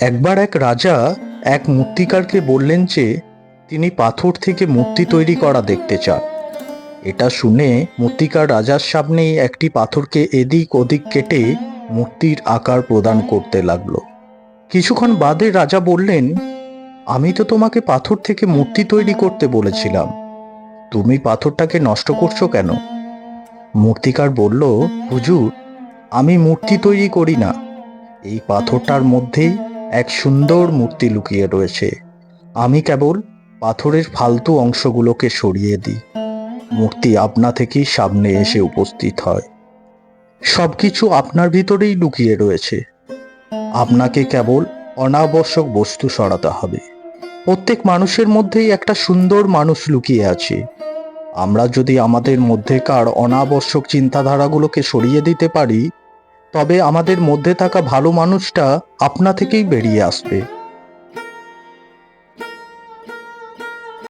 একবার এক রাজা এক মূর্তিকারকে বললেন যে, তিনি পাথর থেকে মূর্তি তৈরি করা দেখতে চান। এটা শুনে মূর্তিকার রাজার সামনেই একটি পাথরকে এদিক ওদিক কেটে মূর্তির আকার প্রদান করতে লাগল। কিছুক্ষণ বাদে রাজা বললেন, আমি তো তোমাকে পাথর থেকে মূর্তি তৈরি করতে বলেছিলাম। তুমি পাথরটাকে নষ্ট করছ কেন? মূর্তিকার বলল, হুজুর, আমি মূর্তি তৈরি করি না। এই পাথরটার মধ্যেই এক সুন্দর মূর্তি লুকিয়ে রয়েছে। আমি কেবল পাথরের ফালতু অংশগুলোকে সরিয়ে দিই। মূর্তি আপনা থেকেই সামনে এসে উপস্থিত হয়। সবকিছু আপনার ভিতরেই লুকিয়ে রয়েছে। আপনাকে কেবল অনাবশ্যক বস্তু সরাতে হবে। প্রত্যেক মানুষের মধ্যেই একটা সুন্দর মানুষ লুকিয়ে আছে। আমরা যদি আমাদের মধ্যেকার অনাবশ্যক চিন্তাধারাগুলোকে সরিয়ে দিতে পারি তবে আমাদের মধ্যে থাকা ভালো মানুষটা আপনা থেকেই বেরিয়ে আসবে।